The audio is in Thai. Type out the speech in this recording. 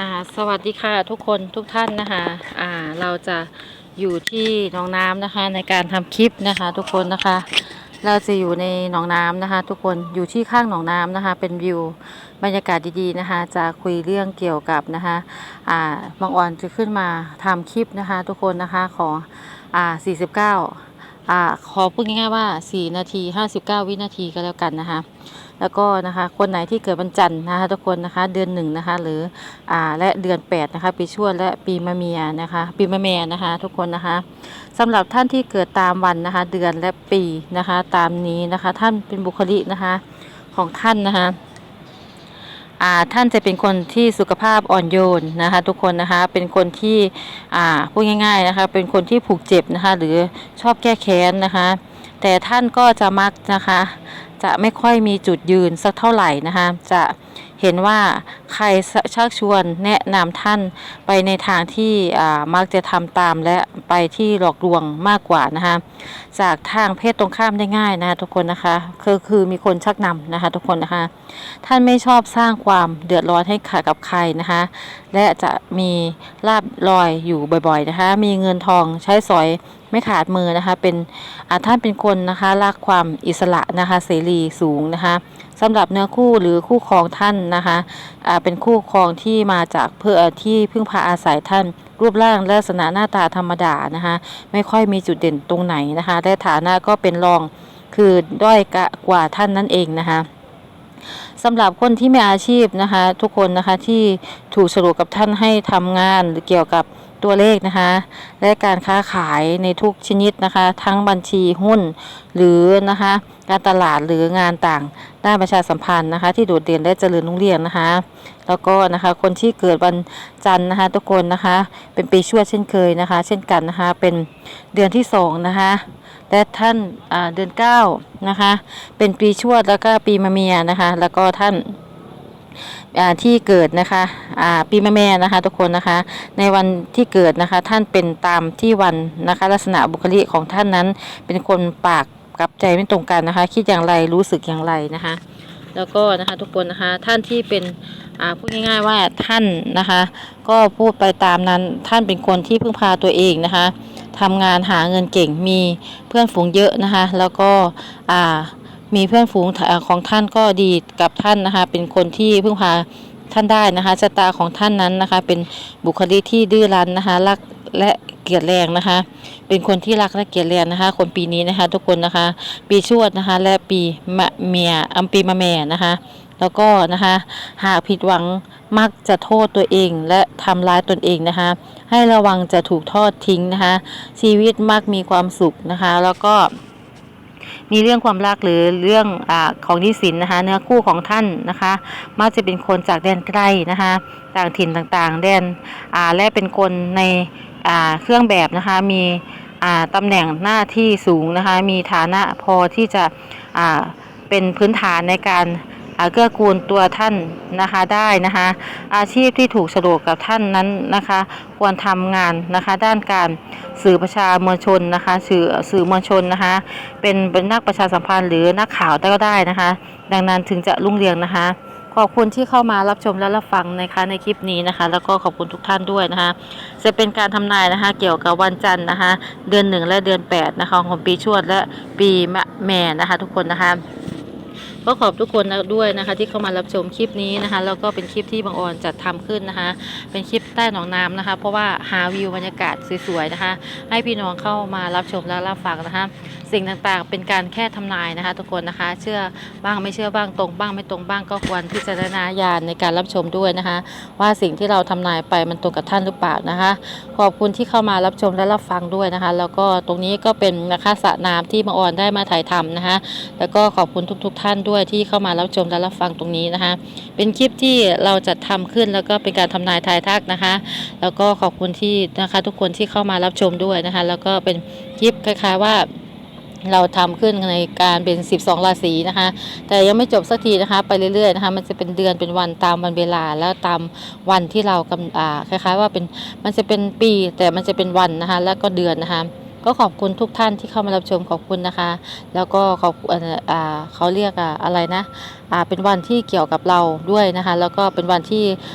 ่าสวัสดีค่ะทุกคนทุกท่านนะคะอ่าเราจะอยู่ที่หนองน้ำนะคะในการทำคลิปนะคะ ทุกคนนะคะ เราจะอยู่ในหนองน้ำนะคะ ทุกคนอยู่ที่ข้างหนองน้ำนะคะ เป็นวิวบรรยากาศดีๆนะคะ จะคุยเรื่องเกี่ยวกับนะคะอ่าบางอ่อนจะขึ้นมาทำคลิปนะคะ ทุกคนนะคะขออ่า49อ่าขอพูดง่ายๆว่า 4 นาที 59 วินาทีก็แล้วกันนะคะ แล้วก็นะคะคนไหนที่เกิดวันจันทร์นะคะทุกคนนะคะเดือนหนึ่งนะคะหรืออ่าและเดือน8นะคะปีชวดและปีมะเมียนะคะปีมะแม่นะคะทุกคนนะคะสำหรับท่านที่เกิดตามวันนะคะเดือนและปีนะคะตามนี้นะคะท่านเป็นบุคลิกนะคะของท่านนะคะท่านจะเป็นคนที่สุขภาพอ่อนโยนนะคะ ทุกคนนะคะเป็นคนที่พูดง่ายๆนะคะเป็นคนที่ผูกเจ็บนะคะหรือชอบแก้แค้นนะคะ แต่ท่านก็จะมักนะคะ จะไม่ค่อยมีจุดยืนสักเท่าไหร่นะคะจะเห็นว่า ใครชักชวนแนะนำท่านไปในทางที่มักจะทำตามและไปที่หลอกลวงมากกว่านะคะจากทางเพศตรงข้ามได้ง่ายนะะทุกคนนะคะคือคือมีคนชักนำนะคะทุกคนนะคะท่านไม่ชอบสร้างความเดือดร้อนให้กับใครนะคะและจะมีลาบลอยอยู่บ่อยๆนะคะมีเงินทองใช้สอยไม่ขาดมือนะคะเป็นท่านเป็นคนนะคะรักความอิสระนะคะเสรีสูงนะคะสำหรับเนื้อคู่หรือคู่ครองท่านนะคะเป็นคู่ครองที่มาจากเพื่อที่พึ่งพาอาศัยท่านรูปร่างลักษณะหน้าตาธรรมดานะคะไม่ค่อยมีจุดเด่นตรงไหนนะคะและฐานะก็เป็นรองคือด้อยกว่าท่านนั่นเองนะคะสำหรับคนที่มีอาชีพนะคะ ทุกคนนะคะที่ถูกสรุปกับท่านให้ทำงานหรือเกี่ยวกับ ตัวเลขนะคะ และการค้าขายในทุกชนิดนะคะ ทั้งบัญชีหุ้นหรือนะคะ การตลาดหรืองานต่างด้านประชาสัมพันธ์นะคะ ที่โดดเด่นและเจริญรุ่งเรืองนะคะ แล้วก็นะคะคนที่เกิดวันจันทร์นะคะทุกคนนะคะ เป็นปีชวดเช่นเคยนะคะ เช่นกันนะคะ เป็นเดือนที่สองนะคะและท่านเดือนเก้านะคะ เป็นปีชวดแล้วก็ปีมะเมียนะคะ แล้วก็ท่าน ที่เกิดนะคะปีแมะแม่นะคะ ทุกคนนะคะ ในวันที่เกิดนะคะ ท่านเป็นตามที่วันนะคะ ลักษณะบุคลิกของท่านนั้น เป็นคนปากกับใจไม่ตรงกันนะคะ คิดอย่างไรรู้สึกอย่างไรนะคะ แล้วก็นะคะทุกคนนะคะท่านที่เป็นพูดง่ายๆว่าท่านนะคะ ก็พูดไปตามนั้นท่านเป็นคนที่พึ่งพาตัวเองนะคะทำงานหาเงินเก่งมีเพื่อนฝูงเยอะนะคะ แล้วก็อ่า มีเพื่อนฝูงของท่านก็ดีกับท่านนะคะ เป็นคนที่พึ่งพาท่านได้นะคะชะตาของท่านนั้นนะคะ เป็นบุคลิกที่ดื้อรั้นนะคะรักและเกลียดแรงนะคะ เป็นคนที่รักและเกลียดแรงนะคะ คนปีนี้นะคะ ทุกคนนะคะ ปีชวดนะคะ และปีมะเมียอัมปีมะแม่นะคะ แล้วก็นะคะ หากผิดหวังมักจะโทษตัวเองและทำร้ายตนเองนะคะ ให้ระวังจะถูกทอดทิ้งนะคะ ชีวิตมักมีความสุขนะคะ แล้วก็ มีเรื่องความรักหรือเรื่องอของนิสินนะคะ เนื้อคู่ของท่านนะคะ มักจะเป็นคนจากแดนไกลนะคะ ต่างถิ่นต่างๆ แดนอาและเป็นคนในเครื่องแบบนะคะมีตำแหน่งหน้าที่สูงนะคะ มีฐานะพอที่จะเป็นพื้นฐานในการ เกื้อกูลตัวท่านนะคะได้นะคะอาชีพที่ถูกฉลกกับท่านนั้นนะคะ ควรทำงานนะคะด้านการสื่อประชามวลชนนะคะสื่อสื่อมวลชนนะคะเป็นนักประชาสัมพันธ์หรือนักข่าวก็ได้นะคะ ดังนั้นถึงจะรุ่งเรืองนะคะขอบคุณที่เข้ามารับชมและรับฟังนะคะในคลิปนี้นะคะ แล้วก็ขอบคุณทุกท่านด้วยนะคะ จะเป็นการทำนายนะคะ เกี่ยวกับวันจันทร์นะคะ เดือนหนึ่งและเดือนแปดนะคะของปีชวดและปีมะแม่นะคะ ทุกคนนะคะ ก็ขอบทุกคนด้วยนะคะ ที่เข้ามารับชมคลิปนี้นะคะ แล้วก็เป็นคลิปที่บางออนจัดทำขึ้นนะคะ เป็นคลิปใต้หนองน้ำนะคะ เพราะว่าหาวิวบรรยากาศสวยๆนะคะ ให้พี่น้องเข้ามารับชมและรับฟังนะคะ สิ่งต่างๆ เป็นการแค่ทำนายนะคะ ทุกคนนะคะ เชื่อบ้างไม่เชื่อบ้างตรงบ้างไม่ตรงบ้างก็ควรพิจารณญาณในการรับชมด้วยนะคะ ว่าสิ่งที่เราทำนายไปมันตรงกับท่านหรือเปล่านะคะ ขอบคุณที่เข้ามารับชมและรับฟังด้วยนะคะ แล้วก็ตรงนี้ก็เป็นนะคะสระน้ำที่บางออนได้มาถ่ายทำนะคะ แล้วก็ขอบคุณทุกๆท่านด้วยที่เข้ามารับชมและรับฟังตรงนี้นะคะ เป็นคลิปที่เราจัดทำขึ้นแล้วก็เป็นการทำนายทายทักนะคะ แล้วก็ขอบคุณที่นะคะทุกคนที่เข้ามารับชมด้วยนะคะ แล้วก็เป็นคลิปคล้ายๆว่า เราทำขึ้นในการเป็น 12 ราศีนะคะ แต่ยังไม่จบสักทีนะคะ ไปเรื่อยๆนะคะ มันจะเป็นเดือนเป็นวันตามวันเวลาแล้วตามวันที่เรากำอ่าคล้าย ๆ ว่าเป็นมันจะเป็นปี แต่มันจะเป็นวันนะคะ แล้วก็เดือนนะคะก็ขอบคุณทุกท่านที่เข้ามารับชมขอบคุณนะคะ แล้วก็ขอบเอ่าเขาเรียกอะอะไรนะอ่าเป็นวันที่เกี่ยวกับเราด้วยนะคะ แล้วก็เป็นวันที่